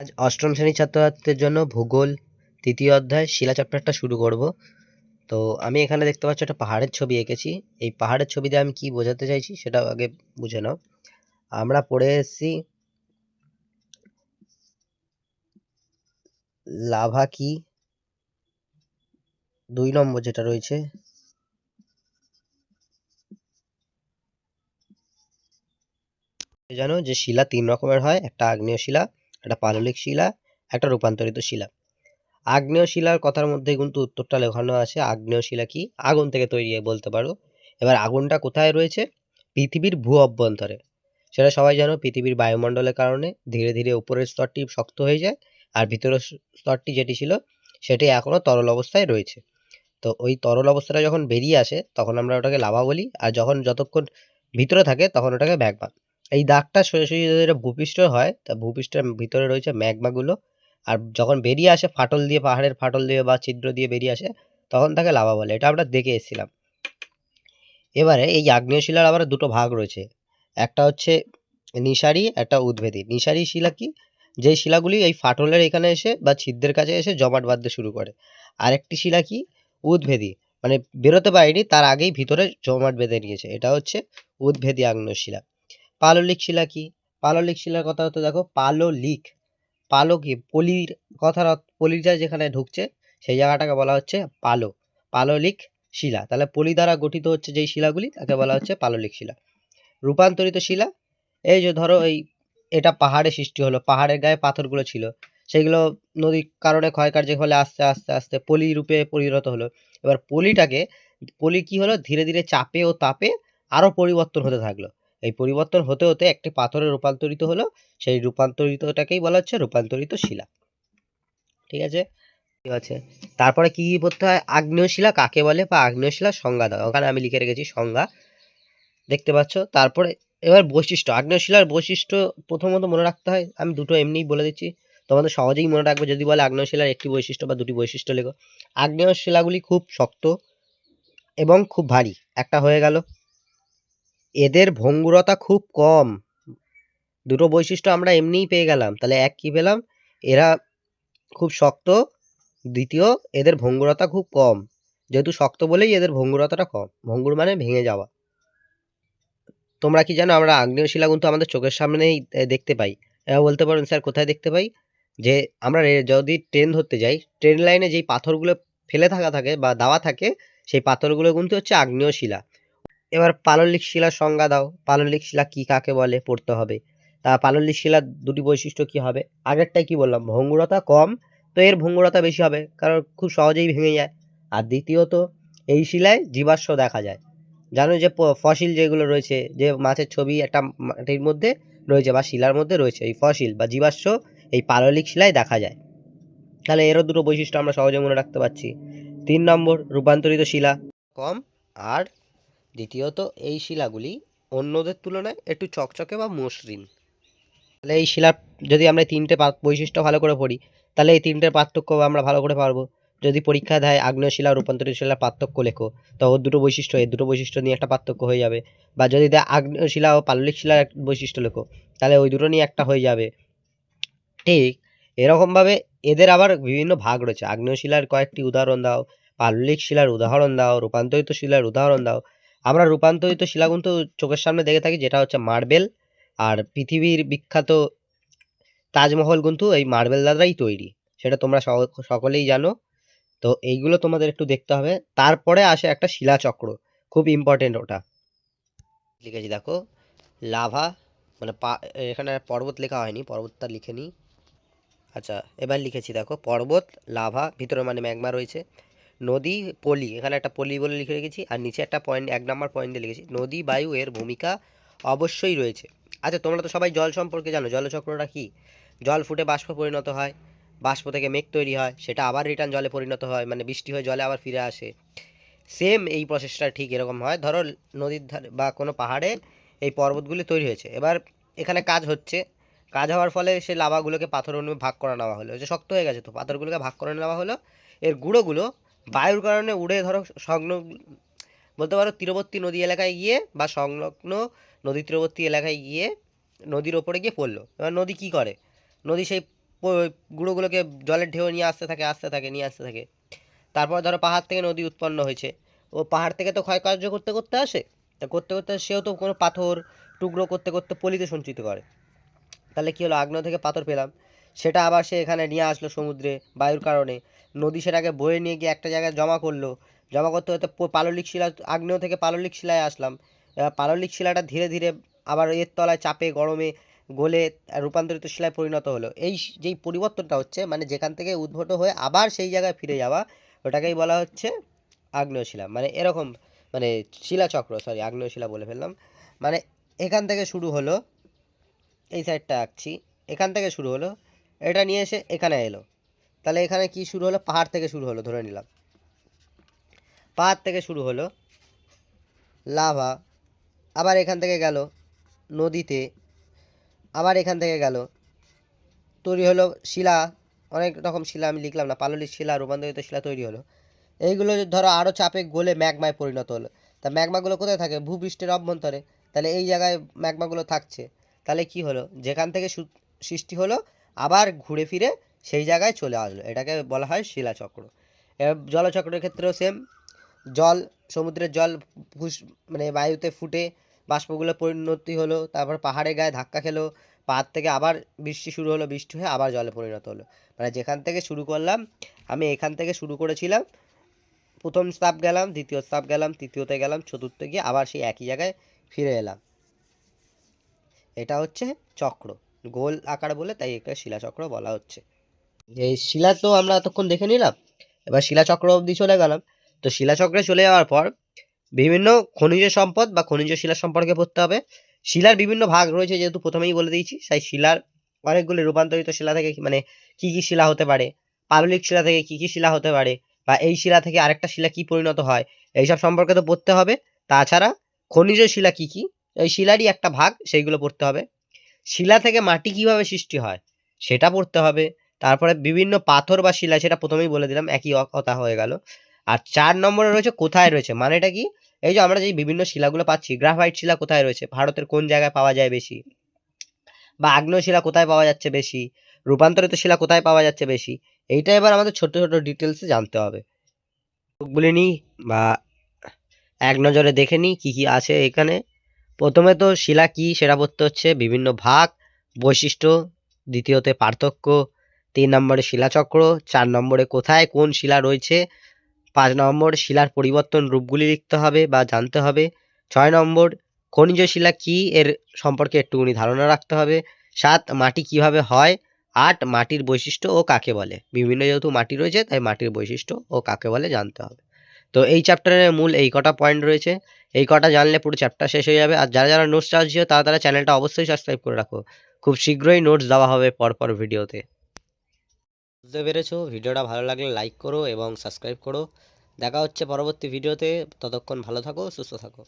আজ অষ্টম শ্রেণির ছাত্রছাত্রীদের জন্য ভূগোল, তৃতীয় অধ্যায়, শিলা চ্যাপ্টারটা শুরু করব। তো আমি এখানে দেখতে পাচ্ছি একটা পাহাড়ের ছবি এঁকেছি। এই পাহাড়ের ছবিতে আমি কি বোঝাতে চাইছি সেটা আগে বুঝে নাও। আমরা পড়ে এসেছি লাভা কি? দুই নম্বর যেটা রয়েছে। জানো যে শিলা তিন রকমের হয়, একটা আগ্নেয় শিলা একটা পাললিক শিলা, একটা রূপান্তরিত শিলা। আগ্নেয় শিলার কথার মধ্যে কিন্তু উত্তরটা লেখানো আছে। আগ্নেয় শিলা কি? আগুন থেকে তৈরি বলতে পারো। এবার আগুনটা কোথায় রয়েছে? পৃথিবীর ভূ অভ্যন্তরে। সেটা সবাই জানো, পৃথিবীর বায়ুমণ্ডলের কারণে ধীরে ধীরে উপরের স্তরটি শক্ত হয়ে যায় আর ভিতরের স্তরটি যেটি ছিল সেটি এখনও তরল অবস্থায় রয়েছে। তো ওই তরল অবস্থাটা যখন বেরিয়ে আসে, তখন আমরা ওটাকে লাভা বলি। আর যখন যতক্ষণ ভিতরে থাকে, তখন ওটাকে ম্যাগমা এই দাগটা সোজাসুজি যদি এটা ভূপৃষ্ঠ হয়, তা ভূপৃষ্ঠের ভিতরে রয়েছে ম্যাগমাগুলো। আর যখন বেরিয়ে আসে ফাটল দিয়ে, পাহাড়ের ফাটল দিয়ে বা ছিদ্র দিয়ে বেরিয়ে আসে, তখন তাকে লাভা বলে। এটা আমরা দেখে এসেছিলাম। এবারে এই আগ্নেয় শিলার আবার দুটো ভাগ রয়েছে। একটা হচ্ছে নিশারি একটা উদ্ভেদী। নিশারি শিলা কি? যেই শিলাগুলি এই ফাটলের এখানে এসে বা ছিদ্রের কাছে এসে জমাট বাঁধতে শুরু করে। আরেকটি শিলা কি? উদ্ভেদী। মানে বেরোতে পারেনি, তার আগেই ভিতরে জমাট বেঁধে নিয়েছে। এটা হচ্ছে উদ্ভেদী আগ্নেয় শিলা পাললিক শিলা কি? পাললিক শিলার কথা হতো দেখো, পাললিক। পালো কি? পলির কথার পলিটা যেখানে ঢুকছে, সেই জায়গাটাকে বলা হচ্ছে পালো পাললিক শিলা। তাহলে পলি দ্বারা গঠিত হচ্ছে যেই শিলাগুলি, তাকে বলা হচ্ছে পাললিক শিলা। রূপান্তরিত শিলা, এই যে ধরো, এই, এটা পাহাড়ে সৃষ্টি হলো, পাহাড়ের গায়ে পাথরগুলো ছিল। সেগুলো নদীর কারণে ক্ষয়কার্যের ফলে আস্তে আস্তে আস্তে পলি রূপে পরিণত হলো। এবার পলিটাকে, পলি কি হলো? ধীরে ধীরে চাপে ও তাপে আরও পরিবর্তন হতে থাকল। এই পরিবর্তন হতে হতে একটি পাথরে রূপান্তরিত হলো। সেই রূপান্তরিতটাকেই বলা হচ্ছে রূপান্তরিত শিলা। ঠিক আছে? ঠিক আছে। তারপরে কি পড়তে হয়? আগ্নেয় শিলা কাকে বলে? বা আগ্নেয় শিলার সংজ্ঞা দাও। ওখানে আমি লিখে রেখেছি সংজ্ঞা। দেখতে পাচ্ছ? তারপরে এবার বৈশিষ্ট্য। আগ্নেয় শিলার বৈশিষ্ট্য প্রথমত মনে রাখতে হয়। আমি দুটো এমনিই বলে দিচ্ছি। তোমাদের সহজেই মনে রাখবে যদি বলে আগ্নেয় শিলার একটি বৈশিষ্ট্য বা দুটি বৈশিষ্ট্য লেখো। আগ্নেয় শিলাগুলি খুব শক্ত এবং খুব ভারী। একটা হয়ে গেল। এদের ভঙ্গুরতা খুব কম। দুটো বৈশিষ্ট্য আমরা এমনিই পেয়ে গেলাম। তাহলে এক কি পেলাম? এরা খুব শক্ত। দ্বিতীয়, এদের ভঙ্গুরতা খুব কম। যেহেতু শক্ত বলেই এদের ভঙ্গুরতাটা কম। ভঙ্গুর মানে ভেঙে যাওয়া। তোমরা কি জানো, আমরা আগ্নেয় শিলা কিন্তু আমাদের চোখের সামনেই দেখতে পাই। বলতে পারেন, স্যার, কোথায় দেখতে পাই? যে আমরা যদি ট্রেন ধরতে যাই, ট্রেন লাইনে যেই পাথরগুলো ফেলে থাকা থাকে বা দেওয়া থাকে, সেই পাথরগুলো কিন্তু হচ্ছে আগ্নেয় শিলা এবার পাললিক শিলার সংজ্ঞা দাও। পাললিক শিলা কি কাকে বলে? পড়তে হবে। তা পাললিক শিলার দুটি বৈশিষ্ট্য কি হবে? আগেরটাই কি বললাম? ভঙ্গুরতা কম, তো এর ভঙ্গুরতা বেশি হবে, কারণ খুব সহজেই ভেঙে যায়। আর দ্বিতীয়ত, এই শিলায় জীবাশ্ম দেখা যায়। জানো যে ফসিল যেগুলো রয়েছে, যে মাছের ছবি একটা মাটির মধ্যে রয়েছে বা শিলার মধ্যে রয়েছে, এই ফসিল বা জীবাশ্ম এই পাললিক শিলায় দেখা যায়। তাহলে এরও দুটো বৈশিষ্ট্য আমরা সহজে মনে রাখতে পারছি। তিন নম্বর, রূপান্তরিত শিলা কম আর দ্বিতীয়ত এই শিলাগুলি অন্যদের তুলনায় একটু চকচকে বা মসৃণ। তাহলে এই শিলার যদি আমরা তিনটে বৈশিষ্ট্য ভালো করে পড়ি, তাহলে এই তিনটের পার্থক্য আমরা ভালো করে পারব। যদি পরীক্ষা দেয় আগ্নেয় শিলা, রূপান্তরিত শিলার পার্থক্য লেখো তো ওর দুটো বৈশিষ্ট্য এর দুটো বৈশিষ্ট্য নিয়ে একটা পার্থক্য হয়ে যাবে। বা যদি দেয় আগ্নেয় শিলা ও পাললিক শিলার বৈশিষ্ট্য লেখো, তাহলে ওই দুটো নিয়ে একটা হয়ে যাবে। ঠিক এরকমভাবে এদের আবার বিভিন্ন ভাগ রয়েছে। আগ্নেয় শিলার কয়েকটি উদাহরণ দাও, পাললিক শিলার উদাহরণ দাও, রূপান্তরিত শিলার উদাহরণ দাও আমরা রূপান্তরিত শিলা কিন্তু চোখের সামনে দেখে থাকি, যেটা হচ্ছে মার্বেল। আর পৃথিবীর বিখ্যাত তাজমহল কিন্তু এই মার্বেল দ্বারাই তৈরি, সেটা তোমরা সকলেই জানো। তো এইগুলো তোমাদের একটু দেখতে হবে। তারপরে আসে একটা শিলাচক্র, খুব ইম্পর্টেন্ট ওটা। লিখেছি, দেখো, লাভা মানে পা, এখানে পর্বত লেখা হয়নি, পর্বতটা লিখে নিই। আচ্ছা এবার লিখেছি, দেখো, পর্বত, লাভা, ভিতরে মানে ম্যাগমা রয়েছে। নদী, পলি, এখানে একটা পলি বলে লিখে রেখেছি, আর নিচে একটা পয়েন্ট এক নম্বর পয়েন্ট দিয়ে লিখেছি। নদী, বায়ু এর ভূমিকা অবশ্যই রয়েছে। আচ্ছা তোমরা তো সবাই জল সম্পর্কে জানো। জলচক্রটা কি? জল ফুটে বাষ্প পরিণত হয়, বাষ্প থেকে মেঘ তৈরি হয়, সেটা আবার রিটার্ন জলে পরিণত হয় মানে বৃষ্টি হয়ে জলে আবার ফিরে আসে। সেম এই প্রসেসটা ঠিক এরকম হয়। ধরো, নদীর ধারে বা কোনো পাহাড়ে এই পর্বতগুলি তৈরি হয়েছে। এবার এখানে কাজ হচ্ছে। কাজ হওয়ার ফলে সে লাভাগুলোকে পাথর অনুযায়ী ভাগ করে নেওয়া হলো। যে শক্ত হয়ে গেছে তো, পাথরগুলোকে ভাগ করে নেওয়া হলো। এর গুঁড়োগুলো বায়ুর কারণে উড়ে ধরো সংলগ্ন, বলতে পারো তীরবর্তী নদী এলাকায় গিয়ে বা সংলগ্ন নদী তীরবর্তী এলাকায় গিয়ে নদীর ওপরে গিয়ে পড়ল। এবার নদী কী করে? নদী সেই গুঁড়োগুলোকে জলের ঢেউ নিয়ে আসতে থাকে আসতে থাকে, নিয়ে আসতে থাকে। তারপর ধরো পাহাড় থেকে নদী উৎপন্ন হয়েছে। ও পাহাড় থেকে তো ক্ষয়কার্য করতে করতে আসে। তা করতে করতে সেও তো কোনো পাথর, টুকরো করতে করতে পলিতে সঞ্চিত করে। তাহলে কী হলো? আগ্নেয় থেকে পাথর পেলাম। সেটা আবার সে এখানে নিয়ে আসলো সমুদ্রে বায়ুর কারণে। নদী সেটাকে বয়ে নিয়ে গিয়ে একটা জায়গায় জমা করল। জমা করতে করতে পাললিক শিলা, আগ্নেয় থেকে পাললিক শিলায় আসলাম। এবার পাললিক শিলাটা ধীরে ধীরে আবার এর তলায় চাপে, গরমে গলে রূপান্তরিত শিলায় পরিণত হলো। এই যেই পরিবর্তনটা হচ্ছে মানে যেখান থেকে উদ্ভূত হয়ে আবার সেই জায়গায় ফিরে যাওয়া, ওটাকেই বলা হচ্ছে আগ্নেয় শিলা। মানে এরকম মানে শিলাচক্র সরি আগ্নেয় শিলা বলে ফেললাম। মানে এখান থেকে শুরু হলো, এই সাইডটা আঁকছি। এখান থেকে শুরু হলো এটা নিয়ে এসে এখানে এলো। তাহলে এখানে কি শুরু হলো? পাহাড় থেকে শুরু হলো, ধরে নিলাম। পাহাড় থেকে শুরু হলো, লাভা আবার এখান থেকে গেল নদীতে, আবার এখান থেকে গেল। তৈরি হলো শিলা, অনেক রকম শিলা আমি লিখলাম না, পাললিক শিলা, রূপান্তরিত শিলা তৈরি হলো। এইগুলো ধরো আরও চাপে গলে ম্যাগমায় পরিণত হলো। তা ম্যাগমাগুলো কোথায় থাকে? ভূপৃষ্ঠের অভ্যন্তরে। তাহলে এই জায়গায় ম্যাগমাগুলো থাকছে। তাহলে কি হলো? যেখান থেকে সৃষ্টি হলো আবার ঘুরে ফিরে সেই জায়গায় চলে আসলো। এটাকে বলা হয় শিলাচক্র। এবার জলচক্রের ক্ষেত্রেও সেম জল, সমুদ্রের জল মানে বায়ুতে ফুটে, বাষ্পগুলো পরিণতি হলো, তারপর পাহাড়ে গায়ে ধাক্কা খেলো, পাহাড় থেকে আবার বৃষ্টি শুরু হলো, বৃষ্টি হয়ে আবার জলে পরিণত হলো। মানে যেখান থেকে শুরু করলাম, আমি এখান থেকে শুরু করেছিলাম, প্রথম স্তাপ গেলাম, দ্বিতীয় স্তাপ গেলাম, তৃতীয়তে গেলাম, চতুর্থে গিয়ে আবার সেই একই জায়গায় ফিরে এলাম। এটা হচ্ছে চক্র। গোল আকার বলে তাই একে শিলাচক্র বলা হচ্ছে। এই শিলা তো আমরা এতক্ষণ দেখে নিলাম, এবার শিলাচক্র অবধি চলে গেলাম। তো শিলাচক্রে চলে যাওয়ার পর বিভিন্ন খনিজ সম্পদ বা খনিজ শিলা সম্পর্কে পড়তে হবে। শিলার বিভিন্ন ভাগ রয়েছে যেহেতু প্রথমেই বলে দিয়েছি, তাই শিলার অনেকগুলি রূপান্তরিত শিলা থেকে মানে কি কি শিলা হতে পারে পাললিক শিলা থেকে কি কি শিলা হতে পারে, বা এই শিলা থেকে আরেকটা শিলা কি পরিণত হয়, এইসব সম্পর্কে তো পড়তে হবে। তাছাড়া খনিজ শিলা কি কি, এই শিলারই একটা ভাগ সেইগুলো পড়তে হবে। শিলা থেকে মাটি কীভাবে সৃষ্টি হয়, সেটা পড়তে হবে। তারপরে বিভিন্ন পাথর বা শিলা, সেটা প্রথমেই বলে দিলাম, একই কথা হয়ে গেল। আর চার নম্বরে রয়েছে কোথায় রয়েছে, মানেটা কি? এই যে আমরা যে বিভিন্ন শিলাগুলো পাচ্ছি, গ্রাফাইট শিলা কোথায় রয়েছে, ভারতের কোন জায়গায় পাওয়া যায় বেশি? বা আগ্নেয় শিলা কোথায় পাওয়া যাচ্ছে বেশি? রূপান্তরিত শিলা কোথায় পাওয়া যাচ্ছে বেশি? এইটা এবার আমাদের ছোট ছোট ডিটেলসে জানতে হবে। বলে নিই বা এক নজরে দেখে নিই কী কী আছে এখানে। প্রথমে তো শিলা কি, সেটা পড়তে হচ্ছে, বিভিন্ন ভাগ, বৈশিষ্ট্য, দ্বিতীয়তে পার্থক্য, তিন নম্বরে শিলাচক্র চার নম্বরে কোথায় কোন শিলা রয়েছে, পাঁচ নম্বর শিলার পরিবর্তন রূপগুলি লিখতে হবে বা জানতে হবে, ছয় নম্বর খনিজ শিলা কি, এর সম্পর্কে একটুখানি ধারণা রাখতে হবে, সাত মাটি কীভাবে হয়, আট মাটির বৈশিষ্ট্য ও কাকে বলে, বিভিন্ন যেহেতু মাটি রয়েছে তাই মাটির বৈশিষ্ট্য ও কাকে বলে জানতে হবে। তো এই চ্যাপ্টারের মূল এই কটা পয়েন্ট রয়েছে এই কটা জানলে পুরো চ্যাপ্টার শেষ হয়ে যাবে। আর যারা যারা নোটস চাচ্ছিও তারা তারা চ্যানেলটা অবশ্যই সাবস্ক্রাইব করে রাখো। খুব শীঘ্রই নোটস দেওয়া হবে পরপর ভিডিওতে বুঝতে পেরেছ? ভিডিওটা ভালো লাগলে লাইক করো এবং সাবস্ক্রাইব করো। দেখা হচ্ছে পরবর্তী ভিডিওতে ততক্ষণ ভালো থাকো, সুস্থ থাকো।